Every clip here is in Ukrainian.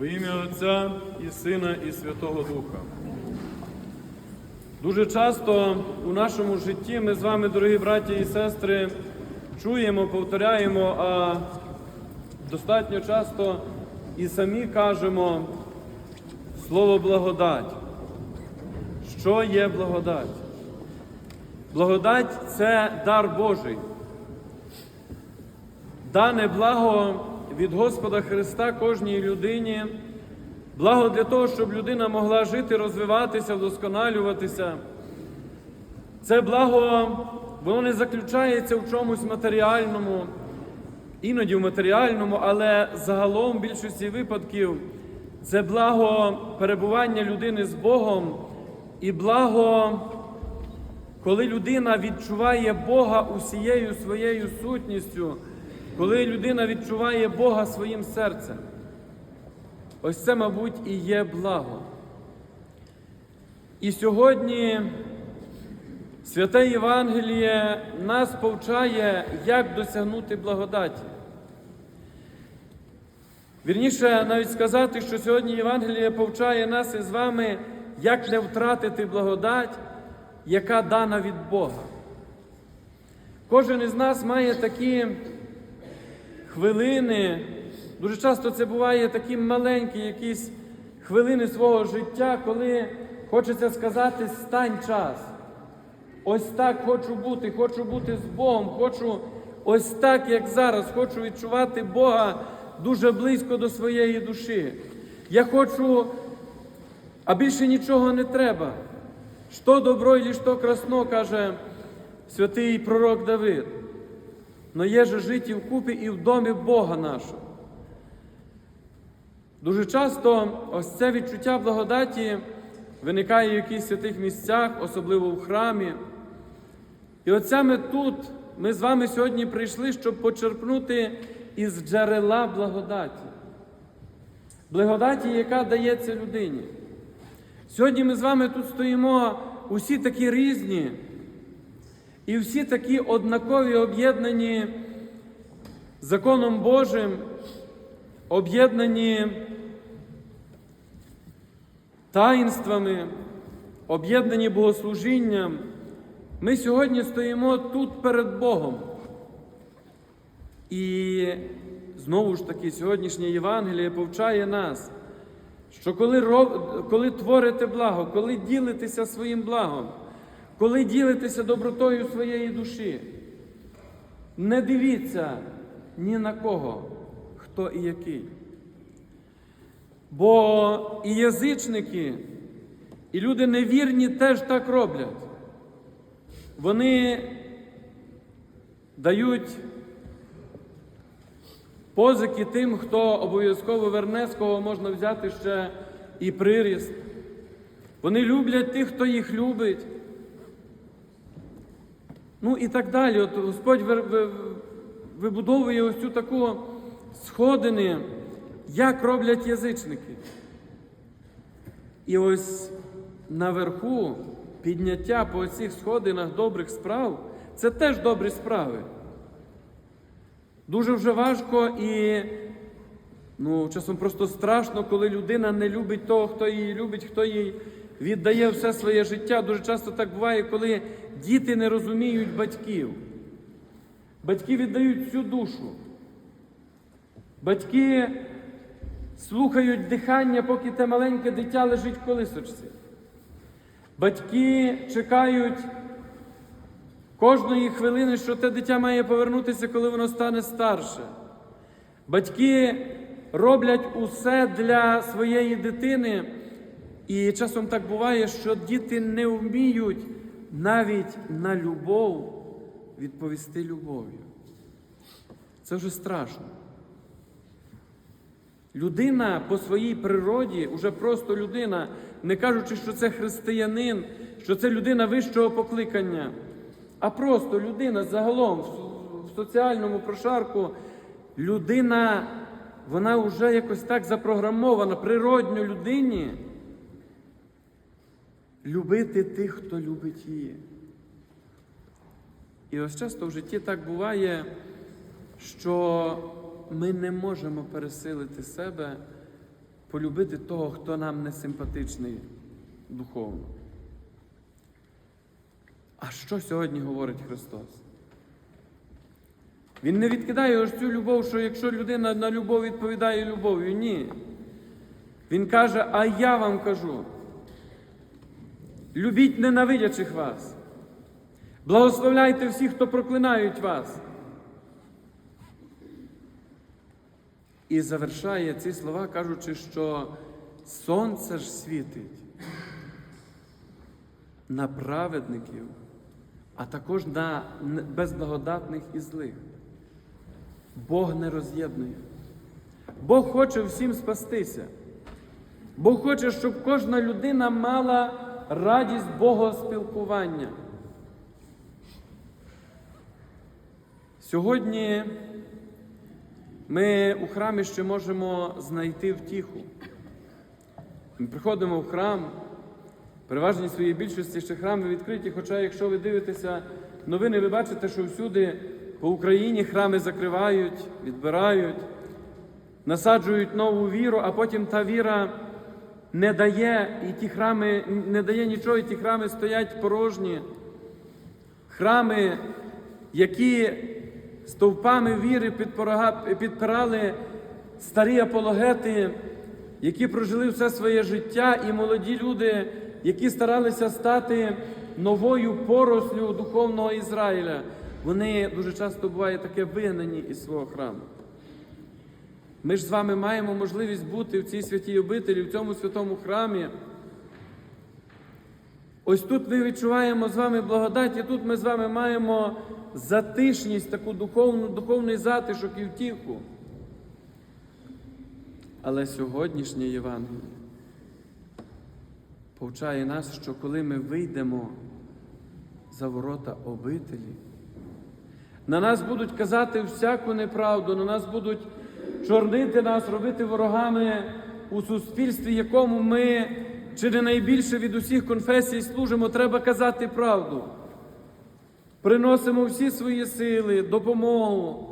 Во ім'я Отця і Сина, і Святого Духа. Дуже часто у нашому житті ми з вами, дорогі браті і сестри, чуємо, повторяємо, а достатньо часто і самі кажемо слово благодать. Що є благодать? Благодать це дар Божий. Дане благо від Господа Христа кожній людині, благо для того, щоб людина могла жити, розвиватися, вдосконалюватися. Це благо, воно не заключається в чомусь матеріальному, іноді в матеріальному, але загалом в більшості випадків це благо перебування людини з Богом і благо, коли людина відчуває Бога усією своєю сутністю, коли людина відчуває Бога своїм серцем. Ось це, мабуть, і є благо. І сьогодні Святе Євангеліє нас повчає, як досягнути благодаті. Вірніше навіть сказати, що сьогодні Євангеліє повчає нас із вами, як не втратити благодать, яка дана від Бога. Кожен із нас має такі хвилини, дуже часто це буває такі маленькі якісь хвилини свого життя, коли хочеться сказати стань час. Ось так хочу бути, хочу бути з Богом, хочу ось так, як зараз, хочу відчувати Бога дуже близько до своєї душі. Я хочу, а більше нічого не треба. Що добро і що красно, каже святий пророк Давид. Но є же житі вкупі і в домі Бога нашого. Дуже часто ось це відчуття благодаті виникає в якихось святих місцях, особливо в храмі. І от саме тут ми з вами сьогодні прийшли, щоб почерпнути із джерела благодаті. Благодаті, яка дається людині. Сьогодні ми з вами тут стоїмо усі такі різні, і всі такі однакові об'єднані законом Божим, об'єднані таїнствами, об'єднані богослужінням. Ми сьогодні стоїмо тут перед Богом. І знову ж таки, сьогоднішнє Євангеліє повчає нас, що коли, коли творите благо, коли ділитеся своїм благом, коли ділитеся добротою своєї душі, не дивіться ні на кого, хто і який. Бо і язичники, і люди невірні теж так роблять. Вони дають позики тим, хто обов'язково верне, з кого можна взяти ще і приріст. Вони люблять тих, хто їх любить. Ну і так далі. От Господь вибудовує ось цю таку сходини, як роблять язичники. І ось наверху підняття по цих сходинах добрих справ це теж добрі справи. Дуже вже важко і ну, часом просто страшно, коли людина не любить того, хто її любить, хто їй віддає все своє життя. Дуже часто так буває, коли діти не розуміють батьків. Батьки віддають всю душу. Батьки слухають дихання, поки те маленьке дитя лежить в колисочці. Батьки чекають кожної хвилини, що те дитя має повернутися, коли воно стане старше. Батьки роблять усе для своєї дитини, і часом так буває, що діти не вміють навіть на любов відповісти любов'ю. Це вже страшно. Людина по своїй природі, уже просто людина, не кажучи, що це християнин, що це людина вищого покликання, а просто людина загалом в соціальному прошарку, людина, вона вже якось так запрограмована, природньо людині любити тих, хто любить її. І ось часто в житті так буває, що ми не можемо пересилити себе полюбити того, хто нам не симпатичний духовно. А що сьогодні говорить Христос? Він не відкидає ось цю любов, що якщо людина на любов відповідає любов'ю, ні. Він каже, а я вам кажу. Любіть ненавидячих вас. Благословляйте всіх, хто проклинають вас. І завершає ці слова, кажучи, що сонце ж світить на праведників, а також на безблагодатних і злих. Бог не роз'єднує. Бог хоче всім спастися. Бог хоче, щоб кожна людина мала радість богоспілкування. Сьогодні ми у храмі ще можемо знайти втіху. Ми приходимо в храм, переважній своїй більшості ще храми відкриті, хоча, якщо ви дивитеся новини, ви бачите, що всюди по Україні храми закривають, відбирають, насаджують нову віру, а потім та віра не дає, і ті храми не дає нічого, і ті храми стоять порожні. Храми, які стовпами віри підпирали старі апологети, які прожили все своє життя, і молоді люди, які старалися стати новою порослю духовного Ізраїля, вони дуже часто бувають таке вигнані із свого храму. Ми ж з вами маємо можливість бути в цій святій обителі, в цьому святому храмі. Ось тут ми відчуваємо з вами благодать, і тут ми з вами маємо затишність, таку духовну, духовний затишок і втіху. Але сьогоднішнє Євангеліє повчає нас, що коли ми вийдемо за ворота обителі, на нас будуть казати всяку неправду, на нас будуть чорнити нас, робити ворогами у суспільстві, якому ми чи не найбільше від усіх конфесій служимо, треба казати правду. Приносимо всі свої сили, допомогу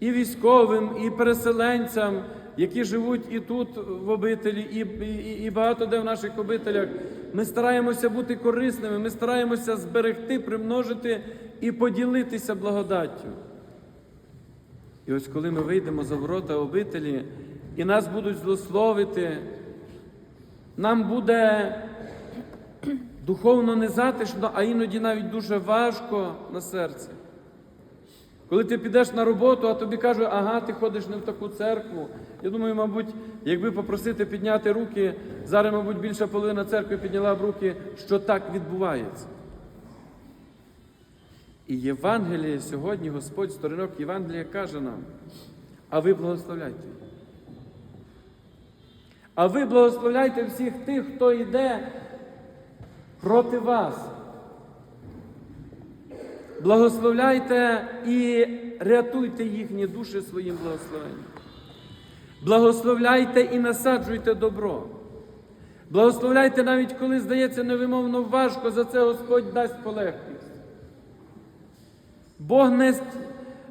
і військовим, і переселенцям, які живуть і тут в обителі, і, і, і багато де в наших обителях. Ми стараємося бути корисними, ми стараємося зберегти, примножити і поділитися благодаттю. І ось коли ми вийдемо за ворота обителі, і нас будуть злословити, нам буде духовно незатишно, а іноді навіть дуже важко на серці. Коли ти підеш на роботу, а тобі кажуть, ага, ти ходиш не в таку церкву. Я думаю, мабуть, якби попросити підняти руки, зараз, мабуть, більша половина церкви підняла б руки, що так відбувається. І Євангеліє сьогодні, Господь сторінок Євангелія каже нам, а ви благословляйте. А ви благословляйте всіх тих, хто йде проти вас. Благословляйте і рятуйте їхні душі своїм благословенням. Благословляйте і насаджуйте добро. Благословляйте навіть коли здається невимовно важко, за це Господь дасть полегкість. Бог не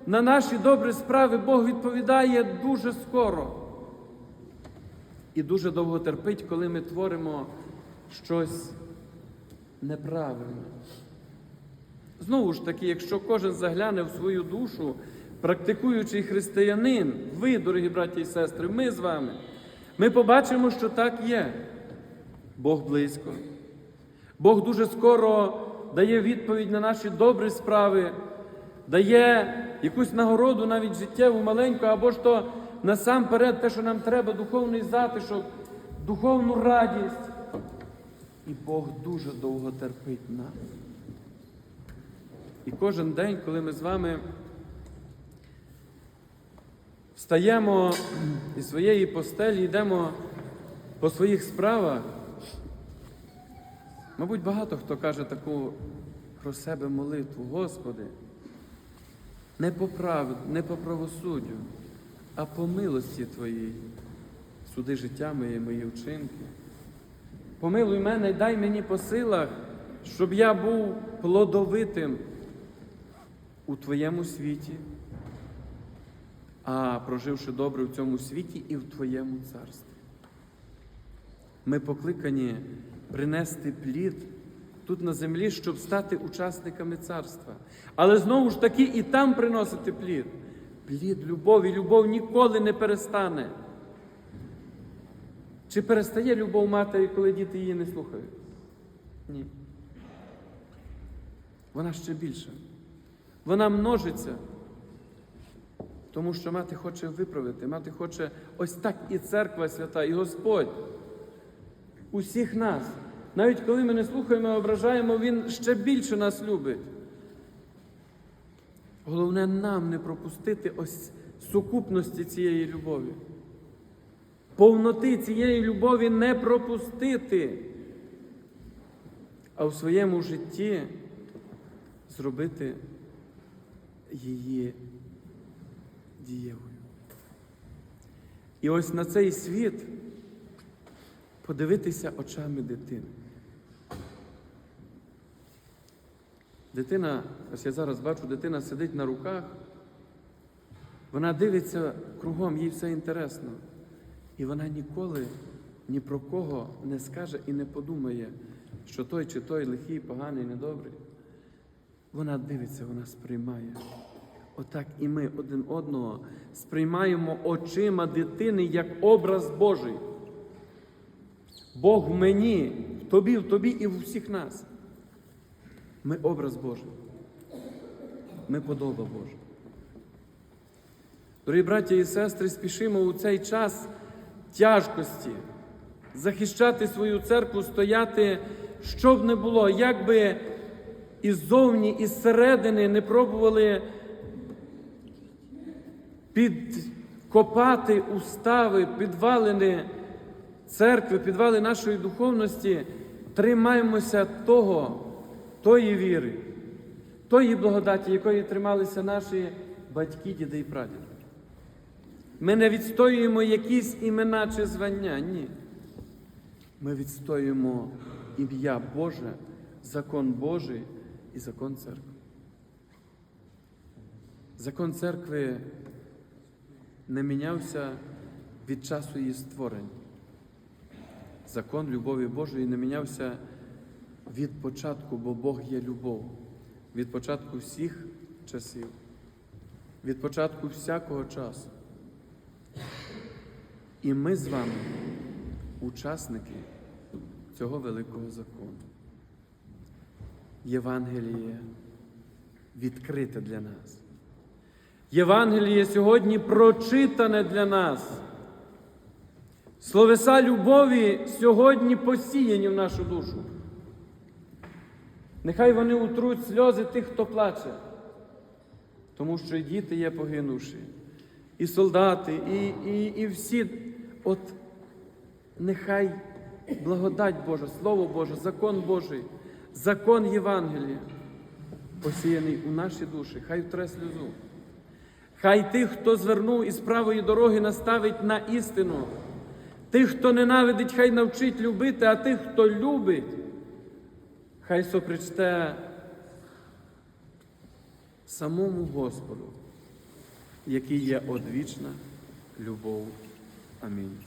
на наші добрі справи Бог відповідає дуже скоро і дуже довго терпить, коли ми творимо щось неправильне. Знову ж таки, якщо кожен загляне в свою душу, практикуючий християнин, ви, дорогі браті і сестри, ми з вами, ми побачимо, що так є. Бог близько. Бог дуже скоро дає відповідь на наші добрі справи, дає якусь нагороду, навіть життєву, маленьку, або ж то насамперед те, що нам треба, духовний затишок, духовну радість. І Бог дуже довго терпить нас. І кожен день, коли ми з вами встаємо із своєї постелі, йдемо по своїх справах, мабуть, багато хто каже таку про себе молитву, Господи, не по правді, не по правосуддю, а по милості Твоїй, суди життя моє, мої вчинки. Помилуй мене дай мені по силах, щоб я був плодовитим у Твоєму світі, а проживши добре в цьому світі і в Твоєму царстві. Ми покликані принести плід тут на землі, щоб стати учасниками царства. Але знову ж таки і там приносити плід. Плід любові. Любов ніколи не перестане. Чи перестає любов матері, коли діти її не слухають? Ні. Вона ще більша. Вона множиться. Тому що мати хоче виправити, мати хоче ось так і церква свята, і Господь. Усіх нас. Навіть коли ми не слухаємо, і ображаємо, Він ще більше нас любить. Головне нам не пропустити ось сукупності цієї любові. Повноти цієї любові не пропустити, а в своєму житті зробити її дієвою. І ось на цей світ подивитися очами дитини. Дитина, ось я зараз бачу, дитина сидить на руках, вона дивиться кругом, їй все інтересно. І вона ніколи ні про кого не скаже і не подумає, що той чи той лихий, поганий, недобрий. Вона дивиться, вона сприймає. Отак і ми один одного сприймаємо очима дитини як образ Божий. Бог в мені, в тобі, в тобі і в усіх нас. Ми образ Божий. Ми подоба Божа. Дорогі браті і сестри, спішимо у цей час тяжкості захищати свою церкву, стояти, що б не було, як би іззовні, і зсередини не пробували підкопати устави, підвалини церкви, підвали нашої духовності, тримаємося того, тої віри, тої благодаті, якої трималися наші батьки, діди і прадіди. Ми не відстоюємо якісь імена чи звання, ні. Ми відстоюємо ім'я Боже, закон Божий і закон церкви. Закон церкви не мінявся від часу її створення. Закон любові Божої не мінявся від початку, бо Бог є любов, від початку всіх часів, від початку всякого часу. І ми з вами учасники цього великого закону. Євангеліє відкрите для нас. Євангеліє сьогодні прочитане для нас. Словеса любові сьогодні посіяні в нашу душу. Нехай вони утруть сльози тих, хто плаче, тому що і діти є погинувші, і солдати, і, і, і всі. От нехай благодать Божа, Слово Боже, закон Божий, закон Євангелія, посіяний у наші душі, хай втре сльозу. Хай тих, хто звернув із правої дороги, наставить на істину. Тих, хто ненавидить, хай навчить любити, а тих, хто любить, хай сопричте самому Господу, який є одвічна любов. Амінь.